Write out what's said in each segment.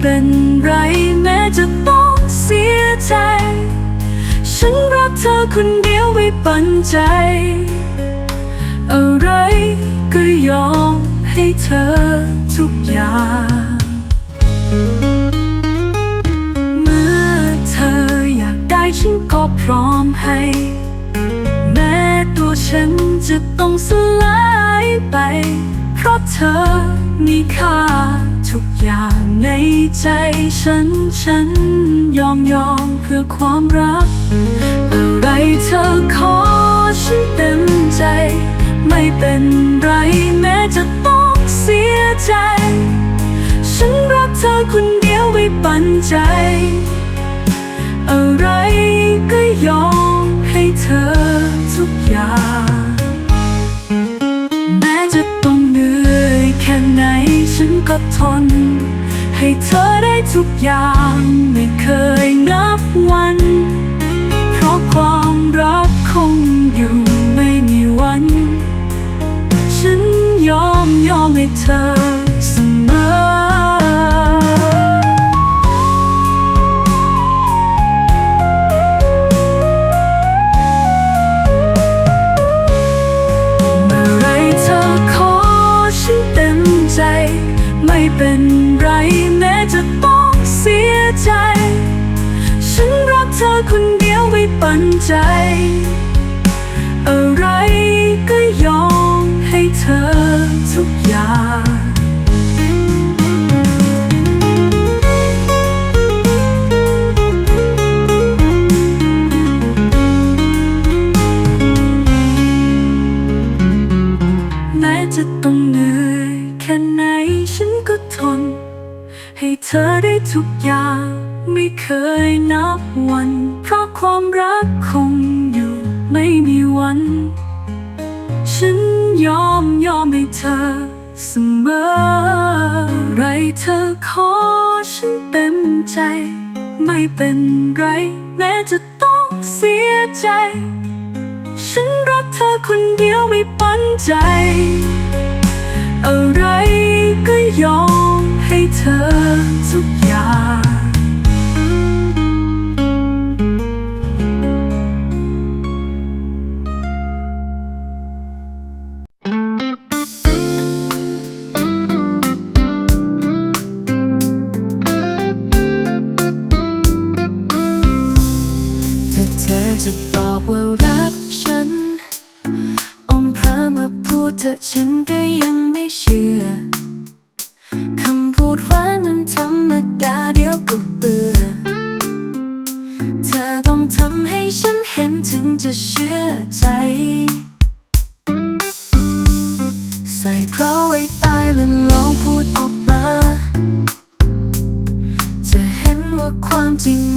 เป็นไรแม้จะต้องเสียใจ ฉันรักเธอคนเดียวไว้ปันใจ อะไรก็ยอมให้เธอทุกอย่างเมื่อเธออยากได้ฉันก็พร้อมให้ แม้ตัวฉันจะต้องสลายไป ราะเธอมีค่าทุกอย่างในใจฉัน ฉันยอมยอมเพื่อความรัก อะไรเธอขอฉันเต็มใจ ไม่เป็นไรแม้จะต้องเสียใจ ฉันรักเธอคนเดียวไว้ปันใจ อะไรก็ยอมให้เธอทุกอย่าง ไหนฉันก็ทน ให้เธอได้ทุกอย่างไม่เคยนับวัน เพราะความรักคงอยู่ไม่มีวัน ฉันยอมยอมให้เธอ ใจ อะไรก็ยอมให้เธอทุกอย่างแม้จะต้องเหนื่อยแค่ไหนฉันก็ทน ให้เธอได้ทุกอย่างไม่เคยนับวัน ความรักคงอยู่ไม่มีวัน ฉันยอมยอมให้เธอเสมอ ไรเธอขอฉันเต็มใจ ไม่เป็นไรแม้จะต้องเสียใจ ฉันรักเธอคนเดียวไม่ปันใจ อะไรก็ยอมให้เธอทุกอย่าง ใส่เพราะไว้ตายแล้วลองพูดออกมา จะเห็นว่าความจริง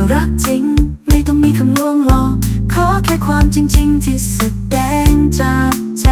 ธอรักจริง ไม่ต้องมีคำลวงหลอก ขอแค่ความจริงๆที่แสดงจากใจ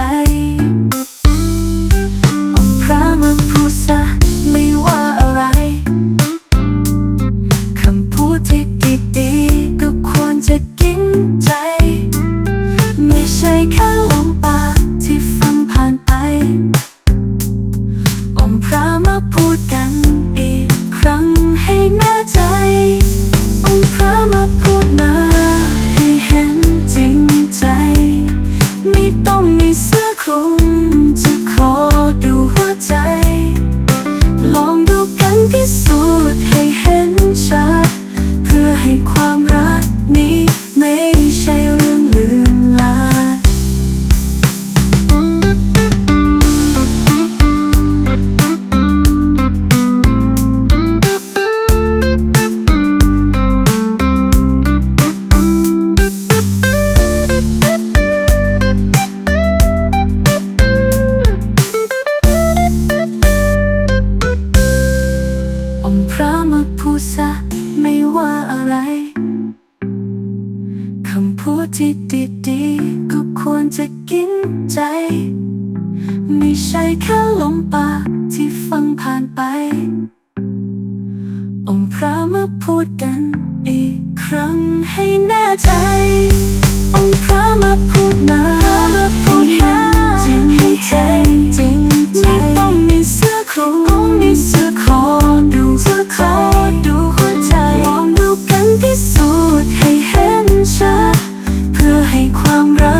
ความรัก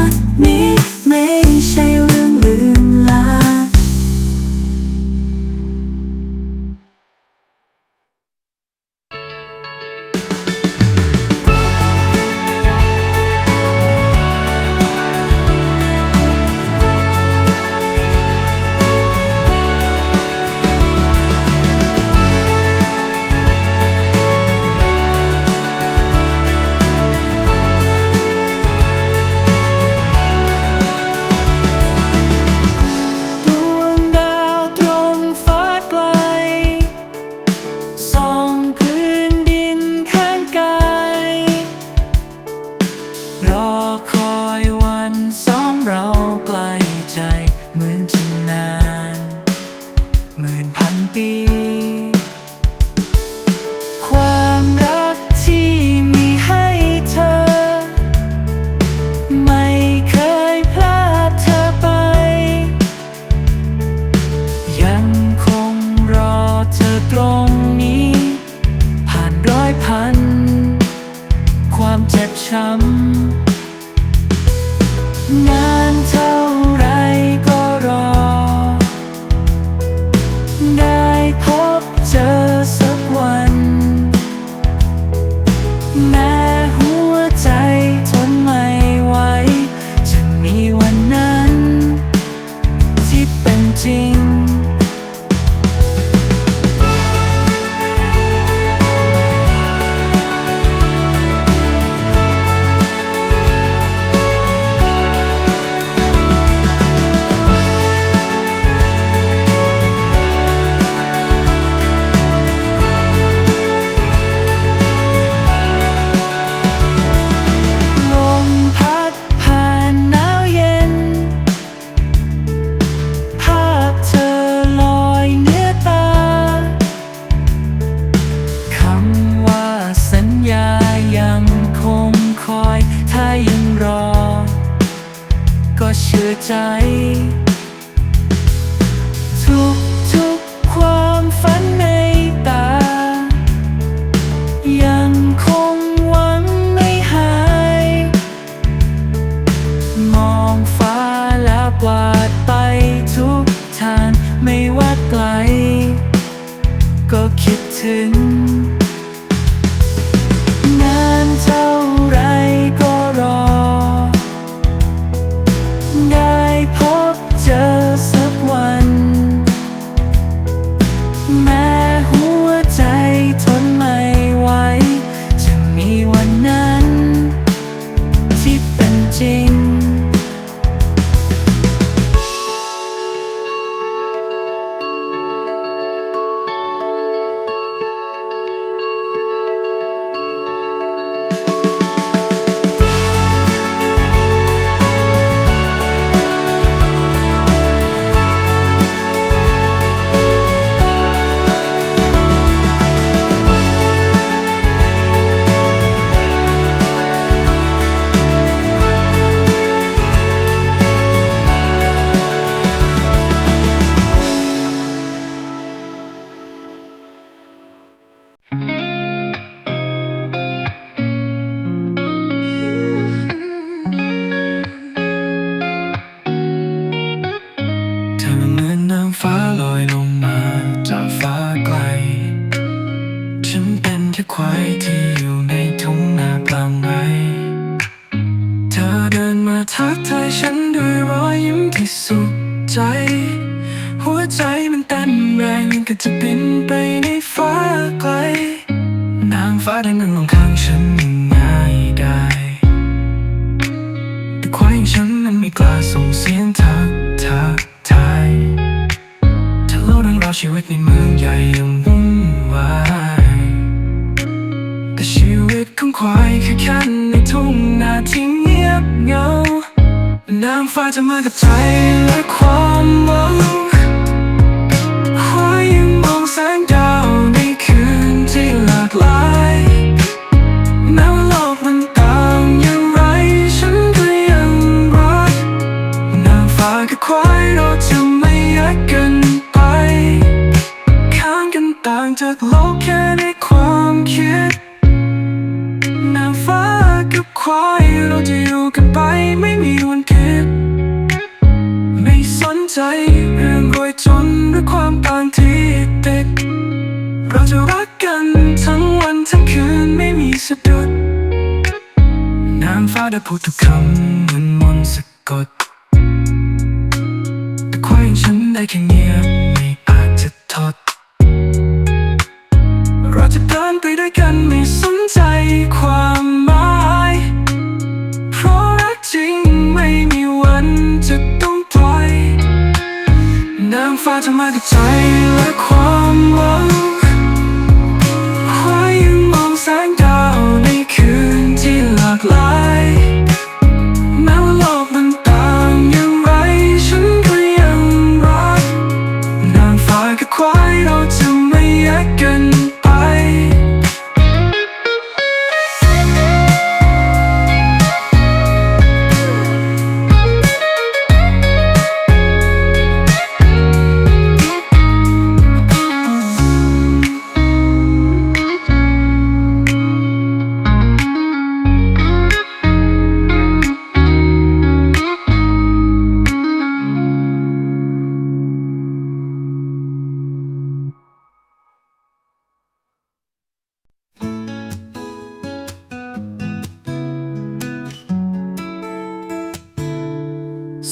ทุกค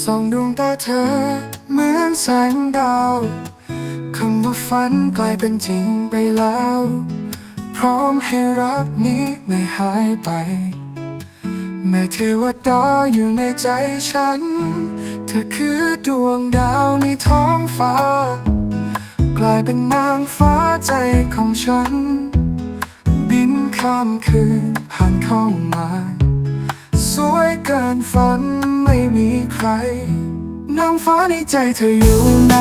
ส่องดวงตาเธอ เหมือนแสงดาวคำว่าฝันกลายเป็นจริงไปแล้ว พร้อมให้รักนี้ไม่หายไป แม้เทวดาอยู่ในใจฉัน เธอคือดวงดาวในท้องฟ้า กลายเป็นนางฟ้าใจของฉัน บินข้ามคืนผ่านเข้ามา สวยเกินฝันไม่มีใครนางฟ้าในใจเธออยู่ไหน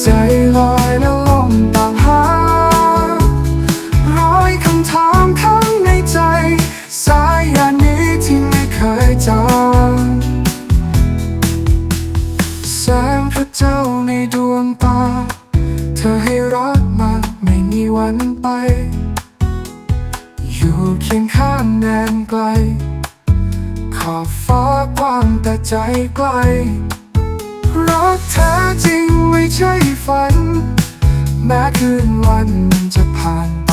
ใจลอยและลมต่างหาร้อยคำถามข้างในใจ สายยานนี้ที่ไม่เคยจางแสงพระเจ้าในดวงตา เธอให้รักมาไม่มีวันไป คียงข้างแดนไกล ขอบฟ้ากว้างแต่ใจไกล รักแท้จริงไม่ใช่ฝัน แม้คืนวันมันจะผ่านไป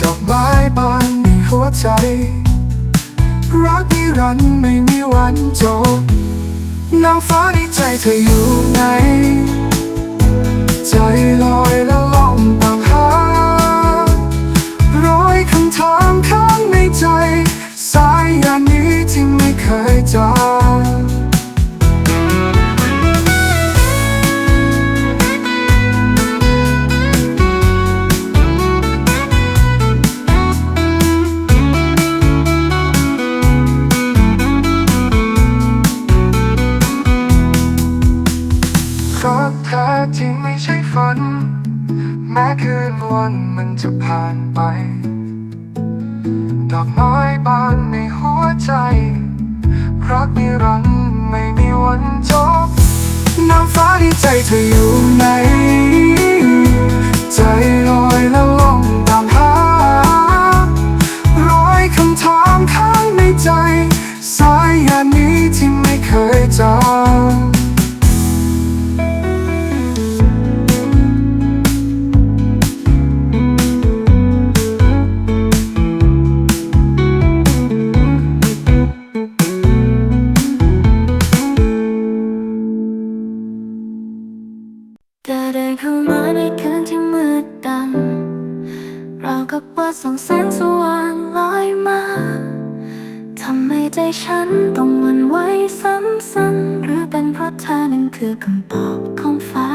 ดอกไม้บานในหัวใจ รักนิรันดร์ไม่มีวันจบนางฟ้าในใจเธออยู่ไหน ใจลอยและล คำถามข้างในใจ สายยานี้ที่ไม่เคยจางรักแท้จริงไม่ใช่ฝัน แม้คืนวันมันจะผ่านไป ดอกไม้บานในหัวใจ รักนิรันดร์ไม่มีวันจบน้ำฟ้าที่ใจเธออยู่ไหน ใจลอยและล่องตามหาร้อยคำถามข้างในใจ สายยานนี้ที่ไม่เคยจาง งแสงสว่างลอยมาทำให้ใจฉันต้องหวันไหวซ้ำๆหรือเป็นเพราะเธอนั้นคือคำตอบของฟ้า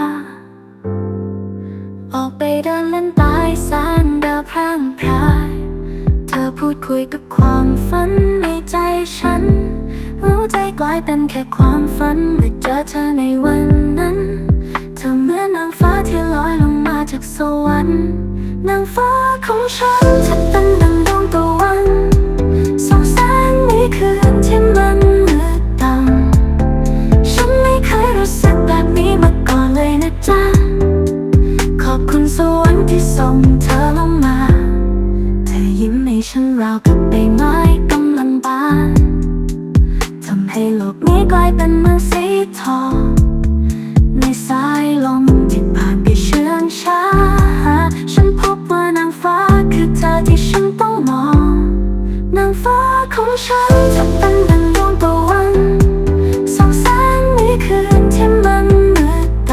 ออกไปเดินเล่นใต้แสงดาวพร่างพราย เธอพูดคุยกับความฝันในใจฉัน รู้ใจกลายเป็นแค่ความฝันเมื่อเจอเธอในวันนั้น เธอเหมือนนางฟ้าที่ลอยลงมาจากสวรรค์ นางฟ้าของฉันจะเป็นดังดวงตะวันส่องแสงในคืนที่มันมืดดำฉันไม่เคยรู้สึกแบบนี้มาก่อนเลยนะจ๊ะ ขอบคุณสวรรค์ที่ส่งเธอลงมา เธอยิ้มให้ฉันราวกับใบไม้กำลังบาน ทำให้โลกนี้กลายเป็นเมืองสีทอง ฉันจะเป็นดังดวงตะวันส่องแสงในคืนที่มันมืดด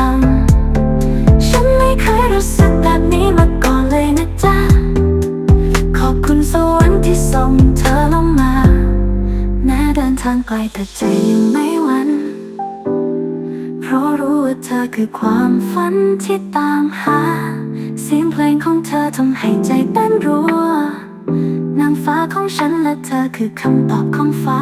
ำฉันไม่เคยรู้สึกแบบนี้มาก่อนเลยนะจ๊ะ ขอบคุณสวรรค์ที่ส่งเธอลงมา แม้เดินทางไกลแต่ใจยังไม่หวันเพราะรู้ว่าเธอคือความฝันที่ตามหา เสียงเพลงของเธอทำให้ คือคำตอบของฟ้า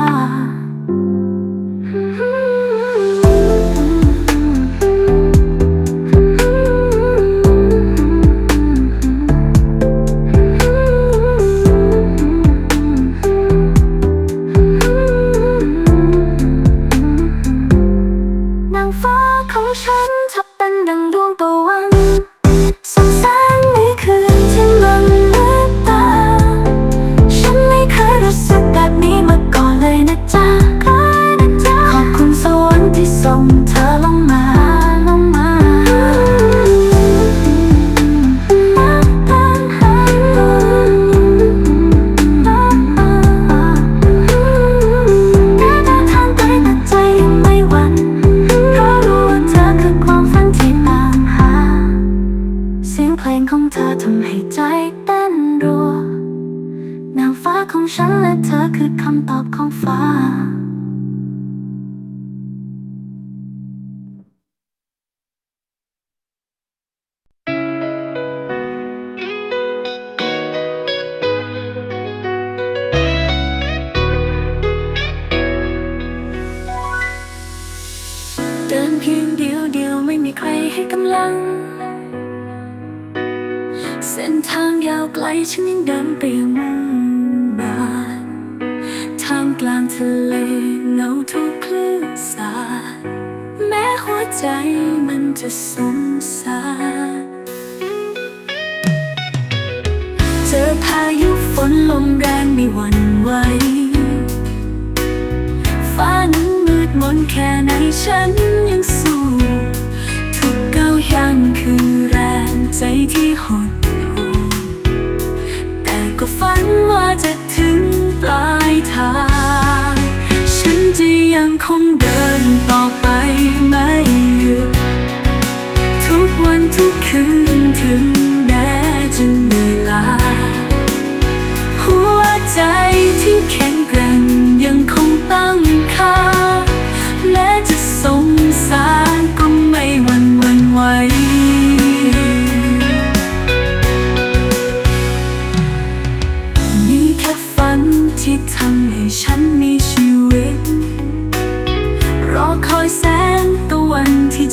ฉันยังเดินไปย่างมุ่งมาทามกลางทะเลเงาทุกคลื่นสาดแม้หัวใจมันจะสงสารเจอพายุฝนลมแรงไม่หวั่นไหวฟ้านั้นมืดมนแค่ไหนฉันยังสู้ ทุกก้าวย่างคือแรงใจที่หด ฝันว่าจะถึงปลายทาง ฉันจะยังคงเดินต่อไปไม่หยุด ทุกวันทุกคืนถึงแม้จะเหนื่อยล้า หัวใจที่แข็งแกร่งยังคงตั้ง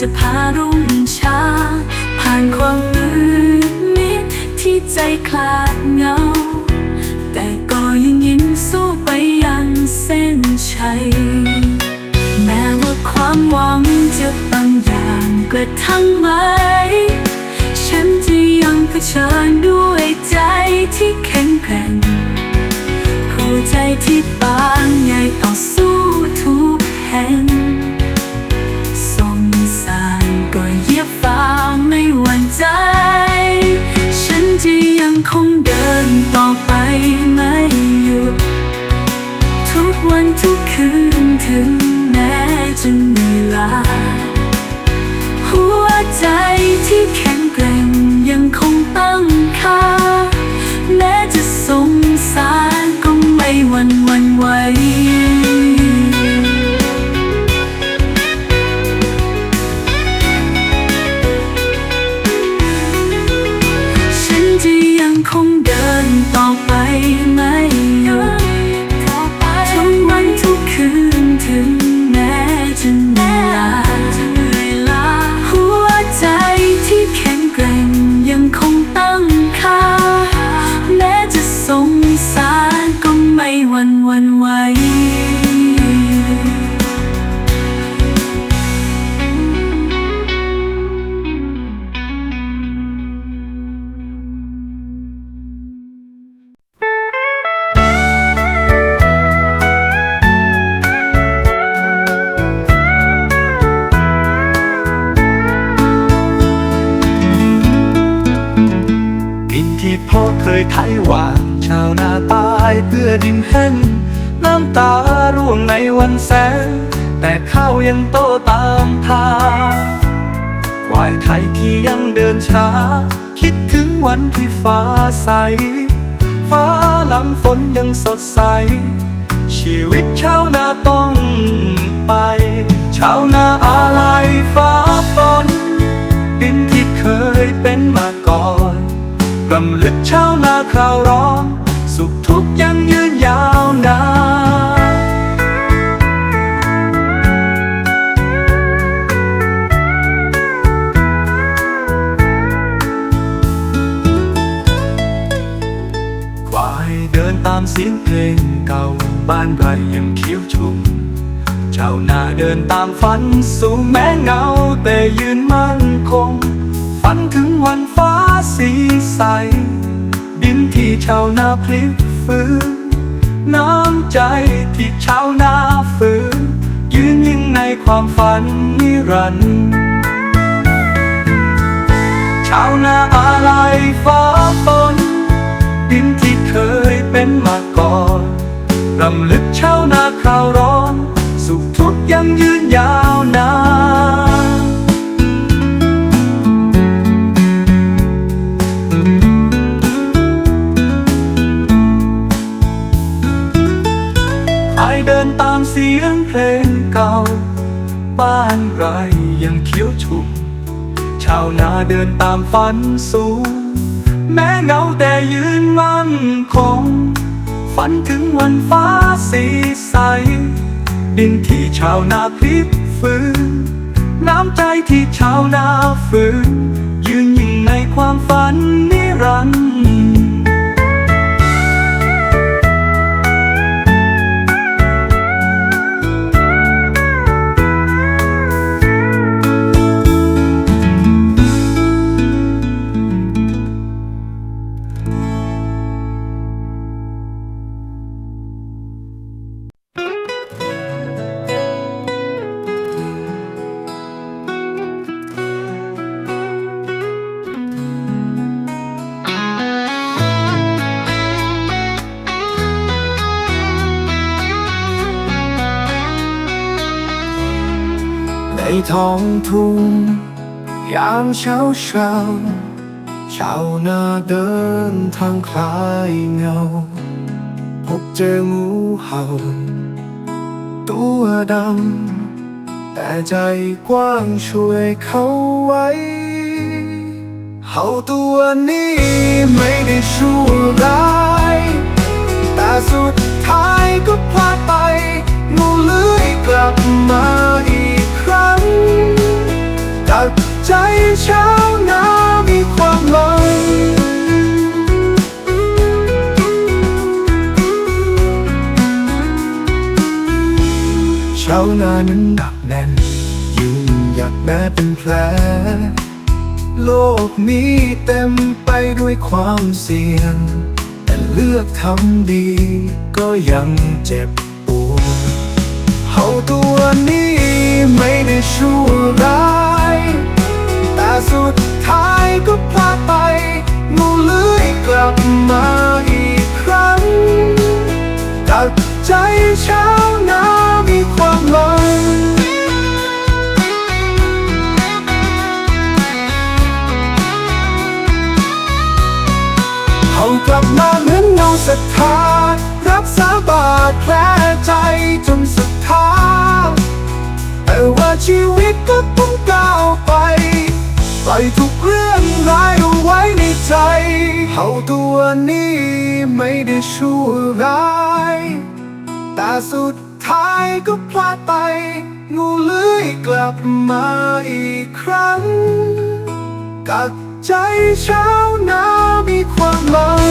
จะพารุ่งช้า ผ่านความมืดมิดที่ใจคลาดเงา แต่ก็ยังยิ้มสู้ไปยังเส้นชัย แม้ว่าความหวังจะบางอย่างกระทั่งไหมฉันจะยังเผชิญด้วยใจที่แข็งแกร่งหัวใจที่บางใหญ่ต่อสู้ทุกแห่ง มาก่อนรำลึกชาวนาคราวร้อนสุขทุกข์ยังยืนยาวนานควายเดินตามเสียงเพลงเก่าบ้านไรยังเขียวชุ่มชาวนาเดินตามฝัน สู่แม้เงาแต่ยืนมั่นคง ฝันถึงวันฟ้าสีใส ดินที่ชาวนาพลิกฟื้นน้ำใจที่ชาวนาฝืนยืนยิ่งในความฝันนิรันดร์ชาวนาอะไรฟ้าฝนดินที่เคยเป็นมาก่อนรำลึกชาวนาคราวร้อน สุขทุกข์ยังยืนยาว เดินตามฝันสูง แม้เงาแต่ยืนมั่นคง ฝันถึงวันฟ้าสีใส ดินที่ชาวนาพลิบฟื้น น้ำใจที่ชาวนาฝืนยืนยิ่งในความฝันนิรันดร์ ท้องทุ่งยามเช้าเช้าชาวนาเดินทางคลายเงา พบเจองูเห่า ตัวดำ แต่ใจกว้างช่วยเขาไว้ เห่าตัวนี้ไม่ได้ชั่วร้าย แต่สุดท้ายก็พลาดไปงูเลื้อยกลับมา กครั้งตัดใจชาวนามีความหวังชาวนานั้นดักแน่นยืนหยัดแม้เป็นแผลโลกนี้เต็มไปด้วยความเสี่ยง แต่เลือกทำดีก็ยังเจ็บ ตัวนี้ไม่ได้ชั่วร้ายแต่สุดท้ายก็พลาดไปงูเลื้อยกลับมาอีกครั้งตัดใจชาวนามีความหวังเขากลับมาเหมือนเงาศรัทธารักษาบาดแผลใจจนสุดาแต่ว่าชีวิตก็ต้องก้าวไปปล่อยทุกเรื่องร้ายเอาไว้ในใจเขาตัวนี้ไม่ได้ชั่วร้ายแต่สุดท้ายก็พลาดไป งูเลื้อยกลับมาอีกครั้ง กัดใจชาวนามีความหวัง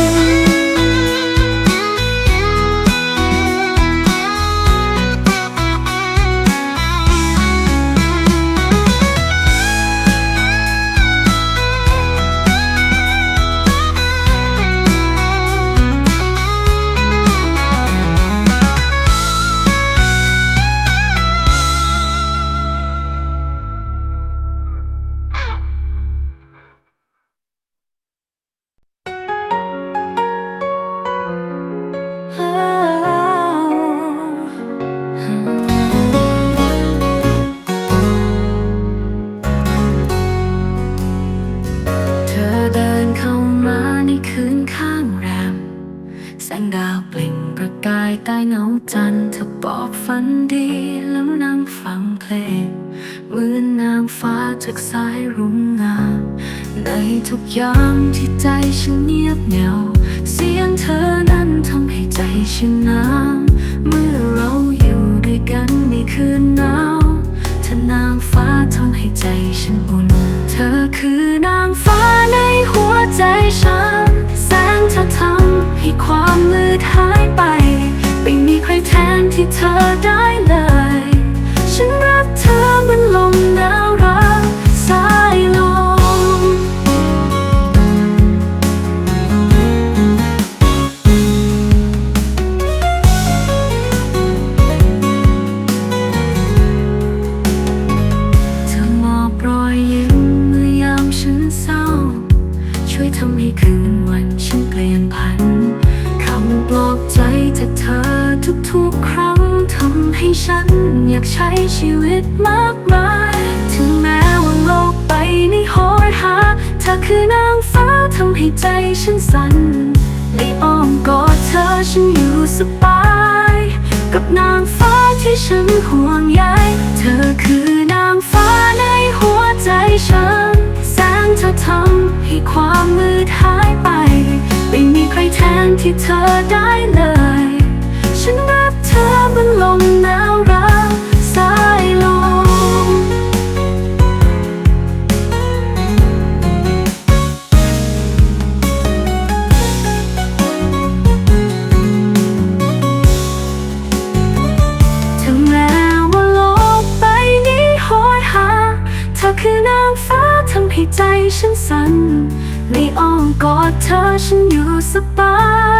ฉันอยู่สบา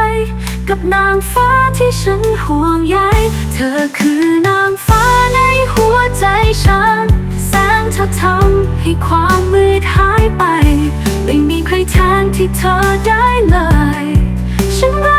ย กับนางฟ้าที่ฉันห่วงใย เธอคือนางฟ้าในหัวใจฉัน แสงเธอทำให้ความมืดหายไป ไม่มีใครแทนที่เธอได้เลย ฉัน